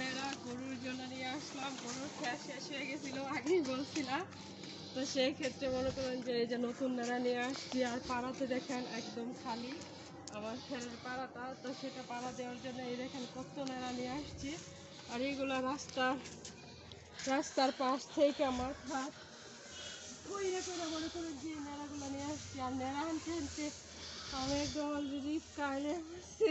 নেড়া গরুর জন্য নিয়ে আসলাম। গরুর খ্যাস শেষ হয়ে গেছিল, আগেই বলছিলাম। তো সেই ক্ষেত্রে মনে করেন যে এই যে নতুন নেড়া নিয়ে আসছি, আর পাড়াতে দেখেন একদম খালি আমার ছেলের পাড়াটা। তো সেটা পাড়া দেওয়ার জন্য এই দেখেন কত নেড়া নিয়ে আসছি। আর এইগুলো রাস্তার রাস্তার পাশ থেকে আমার খাট কইরে করে মনে করেন যে নেড়াগুলো নিয়ে আসছি। আর নেড়া আনতে আনতে আমি একদম অলরেডি কাইলে পড়ছি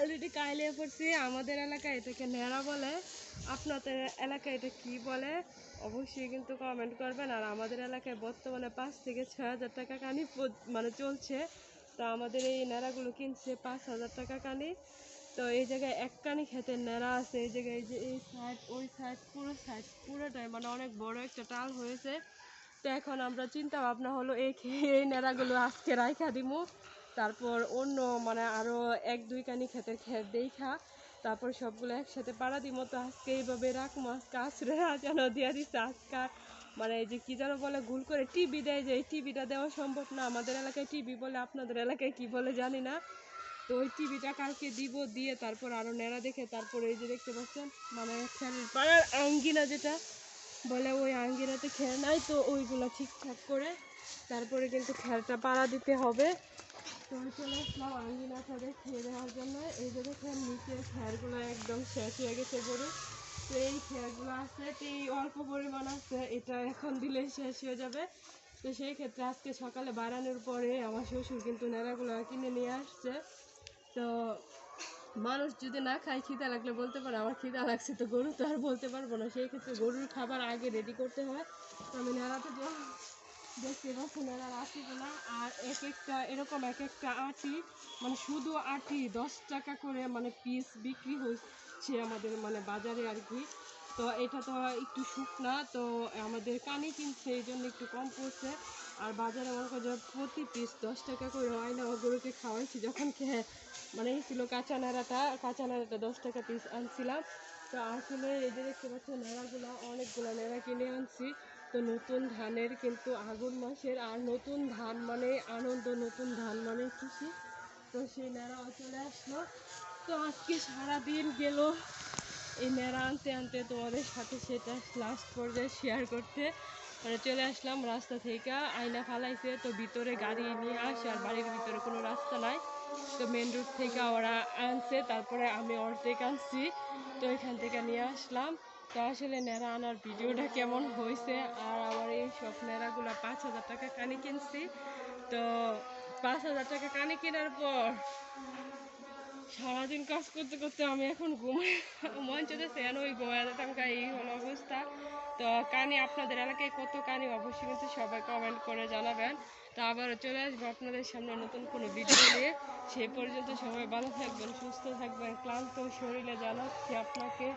অলরেডি কাইলে পড়ছি, আমাদের এলাকায় এটাকে নেড়া বলে। আপনাদের এলাকায় এটা কি বলে, অবশ্যই কিন্তু কমেন্ট করবেন। আর আমাদের এলাকায় বর্তমানে পাঁচ থেকে ছয় হাজার টাকা কানি মানে চলছে। তো আমাদের এই নেড়াগুলো কিনছে পাঁচ হাজার টাকা কানি। তো এই জায়গায় এক কানি খেতে নেড়া আছে। এই জায়গায় এই যে এই সাইড ওই সাইড পুরো সাইড পুরোটাই মানে অনেক বড় একটা টাল হয়েছে। তো এখন আমরা চিন্তা ভাবনা হলো, এই খে- এই নেড়াগুলো আজকে রাইখা দিমু। তারপর অন্য মানে আরও এক, দুই কানি ক্ষেতের ক্ষেত দেখা। তারপর সবগুলো একসাথে পাড়া দিব। তো আজকে এইভাবে রাখব। আজকে আসরে যেন দিয়া দিচ্ছে আজকে মানে এই যে কি যেন বলে, ভুল করে টিভি দেয় যে এই টিভিটা দেওয়া সম্ভব না। আমাদের এলাকায় টিভি বলে, আপনাদের এলাকায় কি বলে জানি না। তো ওই টিভিটা কালকে দিব, দিয়ে তারপর আরও নেড়া দেখে তারপরে এই যে দেখতে পাচ্ছেন মানে খেলের পাড়ার আঙ্গিনা যেটা বলে, ওই আঙ্গিনাতে খেল নাই তো, ওইগুলো ঠিকঠাক করে তারপরে কিন্তু খেলটা পাড়া দিতে হবে। তো চলে আসলাম আঙ্গিনাটা খেয়ে দেওয়ার জন্য। এই যে দেখেন, নিচের খেয়ারগুলো একদম শেষ হয়ে গেছে গরু। তো এই খেয়ারগুলো আছে, তো এই অল্প পরিমাণ আছে, এটা এখন দিলে শেষ হয়ে যাবে। তো সেই ক্ষেত্রে আজকে সকালে বাড়ানোর পরে আমার শ্বশুর কিন্তু নেড়াগুলো কিনে নিয়ে আসছে। তো মানুষ যদি না খায় খিদা লাগলে বলতে পারে, আমার খিদা লাগছে তো গরু তো আর বলতে পারব না। সেই ক্ষেত্রে গরুর খাবার আগে রেডি করতে হয়। তো আমি নেড়াতে দেখতে পাচ্ছি নেড়ার আটিগুলো। আর এক একটা, এরকম এক একটা আটি মানে শুধু আটি, দশ টাকা করে মানে পিস বিক্রি হচ্ছে আমাদের মানে বাজারে আর কি। তো এটা তো একটু শুকনা, তো আমাদের কানে কিনছে এই জন্য একটু কম পড়ছে। আর বাজারে মনে করো যে প্রতি পিস দশ টাকা করে হয় না ও গরুকে খাওয়াইছি যখন খেয়ে মানে ছিল কাঁচা নাড়াটা কাঁচা নাড়াটা দশ টাকা পিস আনছিলাম। তো আসলে এই যে দেখতে পাচ্ছ নেড়াগুলো, অনেকগুলো নেড়া কিনে আনছি। তো নতুন ধানের কিন্তু আগুন মাসের, আর নতুন ধান মানে আনন্দ, নতুন ধান মানে খুশি। তো সেই নেড়াও চলে আসলো। তো আজকে সারাদিন গেল এই নেড়া আনতে আনতে তোমাদের সাথে সেটা লাস্ট পর্যায়ে শেয়ার করতে। মানে চলে আসলাম রাস্তা থেকে, আয়না ফালাইছে, তো ভিতরে গাড়ি নিয়ে আসে, আর বাড়ির ভিতরে কোনো রাস্তা নাই। তো মেন রোড থেকে ওরা আনছে, তারপরে আমি অর্ধেক আনছি। তো এখান থেকে নিয়ে আসলাম। তো আসলে নেড়া আনার ভিডিওটা কেমন হয়েছে? আর আমার এই সব নেড়াগুলো পাঁচ হাজার টাকা কানে কিনছি। তো পাঁচ হাজার টাকা কানে কেনার পর সারাদিন কাজ করতে করতে আমি এখন ঘুমাই। মন চেতেছে যেন ওই ঘুমায় যেতাম এই হলো অবস্থা। তো কানি আপনাদের এলাকায় কত কানি অবশ্যই কিন্তু সবাই কমেন্ট করে জানাবেন। তো আবারও চলে আসব আপনাদের সামনে নতুন কোনো ভিডিও নিয়ে। সেই পর্যন্ত সবাই ভালো থাকবেন, সুস্থ থাকবেন, ক্লান্ত শরীরে জানাচ্ছি আপনাকে।